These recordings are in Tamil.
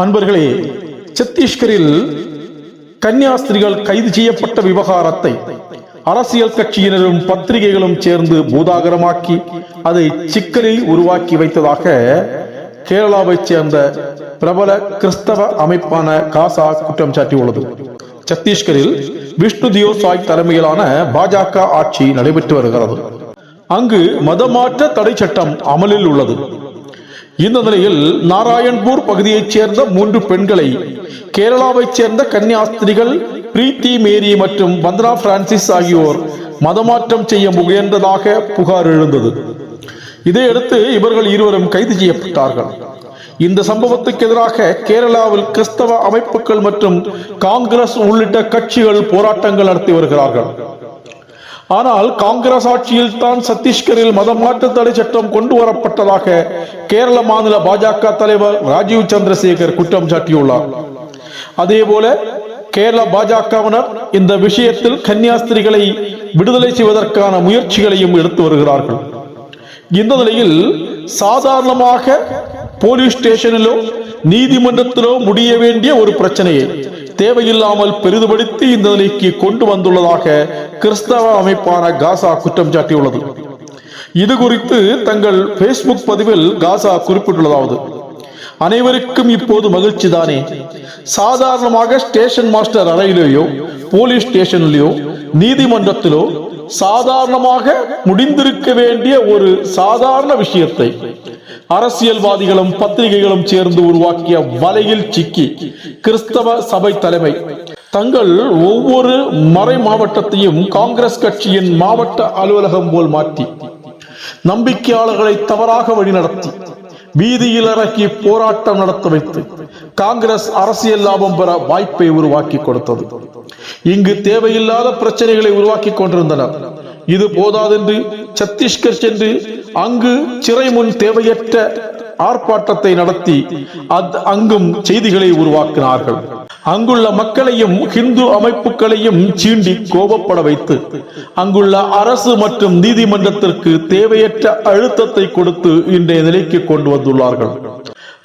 அன்பர்களே சத்தீஸ்கரில் கன்னியாஸ்திரிகள் கைது செய்யப்பட்ட விவகாரத்தை அரசியல் கட்சியினரும் பத்திரிகைகளும் சேர்ந்து பூதாகரமாக்கி அதை சிக்கலில் உருவாக்கி வைத்ததாக கேரளாவைச் சேர்ந்த பிரபல கிறிஸ்தவ அமைப்பான காசா குற்றம் சாட்டியுள்ளது. சத்தீஸ்கரில் விஷ்ணு தியோ சாய் தலைமையிலான பாஜக ஆட்சி நடைபெற்று வருகிறது. அங்கு மதமாற்ற தடை சட்டம் அமலில் உள்ளது. இந்த நிலையில் நாராயண்பூர் பகுதியைச் சேர்ந்த மூன்று பெண்களை கேரளாவைச் சேர்ந்த கன்னியாஸ்திரிகள் பிரீத்தி மேரி மற்றும் வந்தனா பிரான்சிஸ் ஆகியோர் மதமாற்றம் செய்ய முயன்றதாக புகார் எழுந்தது. இதையடுத்து இவர்கள் இருவரும் கைது செய்யப்பட்டார்கள். இந்த சம்பவத்துக்கு எதிராக கேரளாவில் கிறிஸ்தவ அமைப்புகள் மற்றும் காங்கிரஸ் உள்ளிட்ட கட்சிகள் போராட்டங்கள் நடத்தி வருகிறார்கள். ஆனால் காங்கிரஸ் ஆட்சியில் தான் சத்தீஸ்கரில் மதம் தடை சட்டம் கொண்டு வரப்பட்டதாக கேரள மாநில பாஜக தலைவர் ராஜீவ் சந்திரசேகர் குற்றம் சாட்டியுள்ளார். அதேபோல கேரள பாஜகவினர் இந்த விஷயத்தில் கன்னியாஸ்திரிகளை விடுதலை செய்வதற்கான முயற்சிகளையும் எடுத்து வருகிறார்கள். இந்த நிலையில் சாதாரணமாக போலீஸ் ஸ்டேஷனிலோ நீதிமன்றத்திலோ முடிய வேண்டிய ஒரு பிரச்சனையை. தேவையில்லாமல் பெரிதுபடுத்தி இந்த நிலைக்கு கொண்டு வந்துள்ளதாக கிறிஸ்தவ அமைப்பான காசா குற்றம் சாட்டியுள்ளது. இது குறித்து தங்கள் பேஸ்புக் பதிவில் காசா குறிப்பிட்டுள்ளதாவது அனைவருக்கும் இப்போது மகிழ்ச்சி தானே. சாதாரணமாக ஸ்டேஷன் மாஸ்டர் அறையிலேயோ போலீஸ் ஸ்டேஷனிலேயோ நீதிமன்றத்திலோ சாதாரணமாக முடிந்திருக்க வேண்டிய ஒரு சாதாரண விஷயத்தை அரசியல்வாதிகளும் பத்திரிகைகளும் சேர்ந்து உருவாக்கிய வலையில் சிக்கி கிறிஸ்தவ சபை தலைமை. தங்கள் ஒவ்வொரு மறை மாவட்டத்தையும் காங்கிரஸ் கட்சியின் மாவட்ட அலுவலகம் போல் மாற்றி நம்பிக்கையாளர்களை தவறாக வழிநடத்தி வீதியில் இறக்கி போராட்டம் நடத்த வைத்து காங்கிரஸ் அரசியல் லாபம் பெற வாய்ப்பை உருவாக்கி கொடுத்தது. இங்கு தேவையில்லாத பிரச்சனைகளை உருவாக்கி கொண்டிருந்தனர். இது போதாதென்று சத்தீஸ்கர் சென்று அங்கு சிறை முன் தேவையற்ற ஆர்ப்பாட்டத்தை நடத்தி அங்கும் செய்திகளை உருவாக்கினார்கள். அங்குள்ள மக்களையும் ஹிந்து அமைப்புகளையும் சீண்டி கோபப்பட வைத்து அங்குள்ள அரசு மற்றும் நீதிமன்றத்திற்கு தேவையற்ற அழுத்தத்தை கொடுத்து இன்றைய நிலைக்கு கொண்டு வந்துள்ளார்கள்.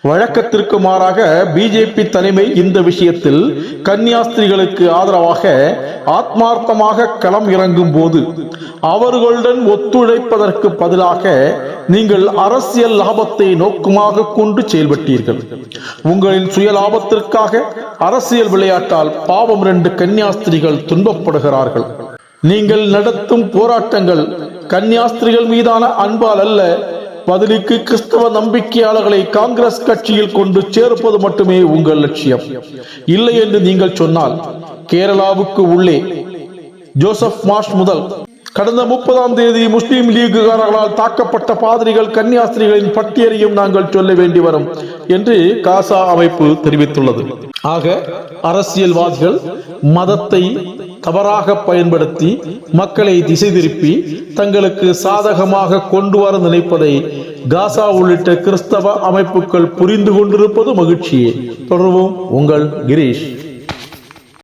வழக்கத்திற்கு மாறாக பிஜேபி தலைமை இந்த விஷயத்தில் கன்னியாஸ்திரிகளுக்கு ஆதரவாக ஆத்மார்த்தமாக களம் இறங்கும் போது அவர்களுடன் ஒத்துழைப்பதற்கு பதிலாக நீங்கள் அரசியல் லாபத்தை நோக்கமாக கொண்டு செயல்பட்டீர்கள். உங்களின் சுய லாபத்திற்காக அரசியல் விளையாட்டால் பாவம் ரெண்டு கன்னியாஸ்திரிகள் துன்பப்படுகிறார்கள். நீங்கள் நடத்தும் போராட்டங்கள் கன்னியாஸ்திரிகள் மீதான அன்பால் அல்ல பதிலுக்கு கிறிஸ்தவ நம்பிக்கையாளர்களை காங்கிரஸ் கட்சியில் கொண்டு சேர்ப்பது மட்டுமே உங்கள் லட்சியம். இல்லை என்று நீங்கள் சொன்னால் கேரளாவுக்கு உள்ளே ஜோசப் மாஷ் முதல் கடந்த முப்பதாம் தேதி முஸ்லீம் லீகுகாரர்களால் தாக்கப்பட்ட பாதிரிகள் கன்னியாஸ்திரிகளின் பட்டியலையும் நாங்கள் சொல்ல வேண்டி வரும் என்று காசா அமைப்பு தெரிவித்துள்ளது. ஆக அரசியல்வாதிகள் மதத்தை தவறாக பயன்படுத்தி மக்களை திசை திருப்பி தங்களுக்கு சாதகமாக கொண்டு வர நினைப்பதை காசா உள்ளிட்ட கிறிஸ்தவ அமைப்புகள் புரிந்து கொண்டிருப்பது மகிழ்ச்சியே. தொடர்வோம் உங்கள் கிரீஷ்.